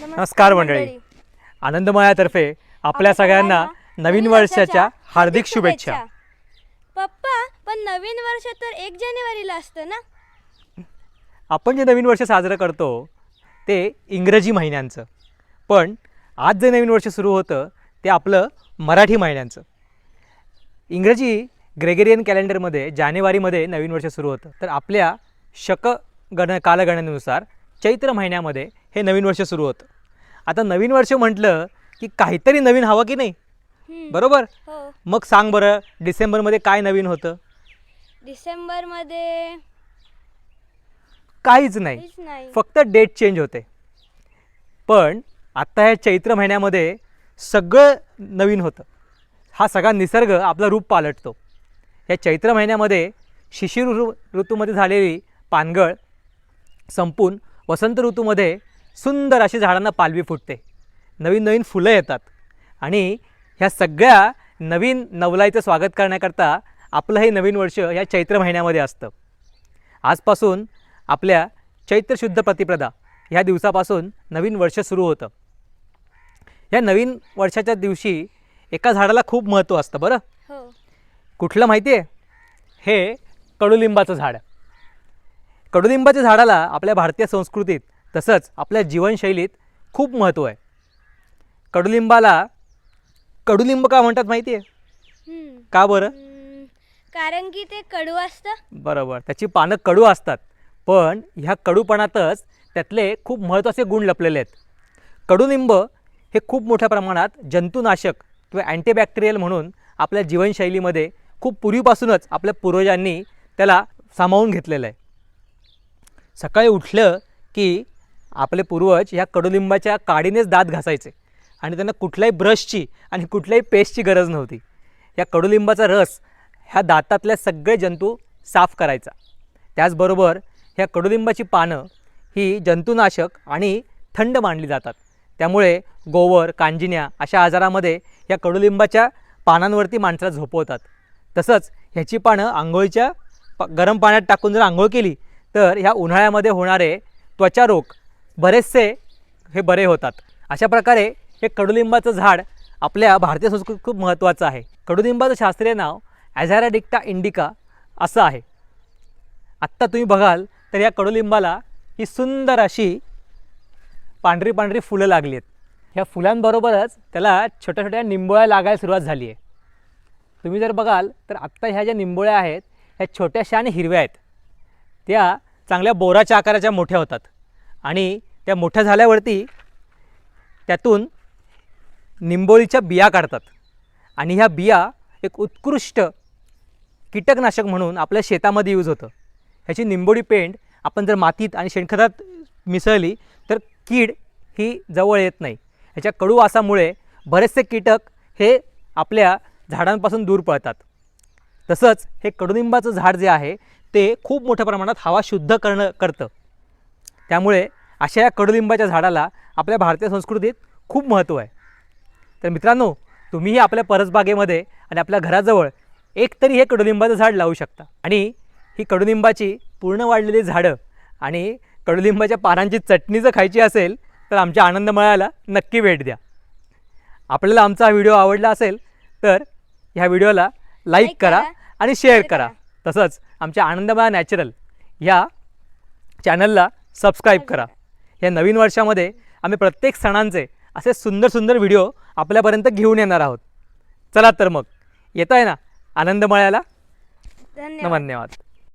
नमस्कार मंडळी. आनंदमयातर्फे आपल्या सगळ्यांना नवीन वर्षाच्या हार्दिक शुभेच्छा. पप्पा पण नवीन वर्ष तर एक जानेवारीला असतं ना? आपण जे नवीन वर्ष साजरं करतो ते इंग्रजी महिन्यांचं. पण आज जे नवीन वर्ष सुरू होतं ते आपलं मराठी महिन्यांचं. इंग्रजी ग्रेगेरियन कॅलेंडरमध्ये जानेवारीमध्ये नवीन वर्ष सुरू होतं. तर आपल्या शक गण कालगणनेनुसार चैत्र महिन्यामध्ये हे नवीन वर्ष सुरू होतं. आता नवीन वर्ष म्हटलं की काहीतरी नवीन हवं की नाही? बरोबर? हो. मग सांग बरं डिसेंबरमध्ये काय नवीन होतं? डिसेंबरमध्ये काहीच नाही. काहीच नाही. फक्त डेट चेंज होते. पण आत्ता ह्या चैत्र महिन्यामध्ये सगळं नवीन होतं. हा सगळा निसर्ग आपलं रूप पालटतो. या चैत्र महिन्यामध्ये शिशिर ऋ ऋतूमध्ये झालेली पानगळ संपून वसंत ऋतूमध्ये सुंदर अशी झाडांना पालवी फुटते. नवीन नवीन फुलं येतात. आणि ह्या सगळ्या नवीन नवलाईचं स्वागत करण्याकरता आपलं हे नवीन वर्ष ह्या चैत्र महिन्यामध्ये असतं. आजपासून आपल्या चैत्र शुद्ध प्रतिप्रदा ह्या दिवसापासून नवीन वर्ष सुरू होतं. या नवीन वर्षाच्या दिवशी एका झाडाला खूप महत्त्व असतं बरं? हो. कुठलं माहिती आहे हे कडुलिंबाचं झाड. कडुलिंबाच्या झाडाला आपल्या भारतीय संस्कृतीत तसंच आपल्या जीवनशैलीत खूप महत्त्व आहे. कडुलिंबाला कडुलिंब का म्हणतात माहिती आहे का बरं? कारण की ते कडू असतं. बरोबर. त्याची पानं कडू असतात. पण ह्या कडूपणातच त्यातले खूप महत्त्वाचे गुण लपलेले आहेत. कडुलिंब हे खूप मोठ्या प्रमाणात जंतुनाशक किंवा अँटीबॅक्टेरियल म्हणून आपल्या जीवनशैलीमध्ये खूप पूर्वीपासूनच आपल्या पूर्वजांनी त्याला सामावून घेतलेलं आहे. सकाळी उठलं की आपले पूर्वज ह्या कडुलिंबाच्या काडीनेच दात घासायचे. आणि त्यांना कुठल्याही ब्रशची आणि कुठल्याही पेस्टची गरज नव्हती. या कडुलिंबाचा रस ह्या दातातल्या सगळे जंतू साफ करायचा. त्याचबरोबर ह्या कडुलिंबाची पानं ही जंतुनाशक आणि थंड मानली जातात. त्यामुळे गोवर कांजिन्या अशा आजारामध्ये या कडुलिंबाच्या पानांवरती माणसाला झोपवतात. तसंच ह्याची पानं आंघोळीच्या प गरम पाण्यात टाकून जर आंघोळ केली तर ह्या उन्हाळ्यामध्ये होणारे त्वचारोग बरेचसे हे बरे होतात. अशा प्रकारे हे कडुलिंबाचं झाड आपल्या भारतीय संस्कृतीत खूप महत्त्वाचं आहे. कडुलिंबाचं शास्त्रीय नाव ॲझॅराडिक्टा इंडिका असं आहे. आत्ता तुम्ही बघाल तर या कडुलिंबाला ही सुंदर अशी पांढरी पांढरी फुलं लागली आहेत. ह्या फुलांबरोबरच त्याला छोट्या छोट्या निंबोळ्या लागायला सुरुवात झाली आहे. तुम्ही जर बघाल तर आत्ता ह्या ज्या निंबोळ्या आहेत ह्या छोट्याशा आणि हिरव्या आहेत. त्या चांगल्या बोराच्या आकाराच्या मोठ्या होतात. आणि त्या मोठ्या झाल्यावरती त्यातून निंबोळीच्या बिया काढतात. आणि ह्या बिया एक उत्कृष्ट कीटकनाशक म्हणून आपल्या शेतामध्ये यूज होतं. ह्याची निंबोळी पेंड आपण जर मातीत आणि शेणखतात मिसळली तर कीड ही जवळ येत नाही. ह्याच्या कडू वासामुळे बरेचसे कीटक हे आपल्या झाडांपासून दूर पळतात. तसंच हे कडुनिंबाचं झाड जे आहे ते खूप मोठ्या प्रमाणात हवा शुद्ध करणं करतं. त्यामुळे अशा या कडुलिंबाच्या झाडाला आपल्या भारतीय संस्कृतीत खूप महत्त्व आहे. तर मित्रांनो तुम्हीही आपल्या परसबागेमध्ये आणि आपल्या घराजवळ एक तरी हे कडुलिंबाचं झाड लावू शकता. आणि ही कडुलिंबाची पूर्ण वाढलेली झाडं आणि कडुलिंबाच्या पानांची चटणी जर खायची असेल तर आमच्या आनंदमळाला नक्की भेट द्या. आपल्याला आमचा हा व्हिडिओ आवडला असेल तर ह्या व्हिडिओला लाईक करा आणि शेअर करा. तसंच आमच्या आनंदमळा नॅचरल ह्या चॅनलला सबस्क्राईब करा. या नवीन वर्षामध्ये आम्ही प्रत्येक सणांचे असे सुंदर सुंदर व्हिडिओ आपल्यापर्यंत घेऊन येणार आहोत. चला तर मग. येत आहे ना आनंदमळ्याला धन्यवाद. धन्यवाद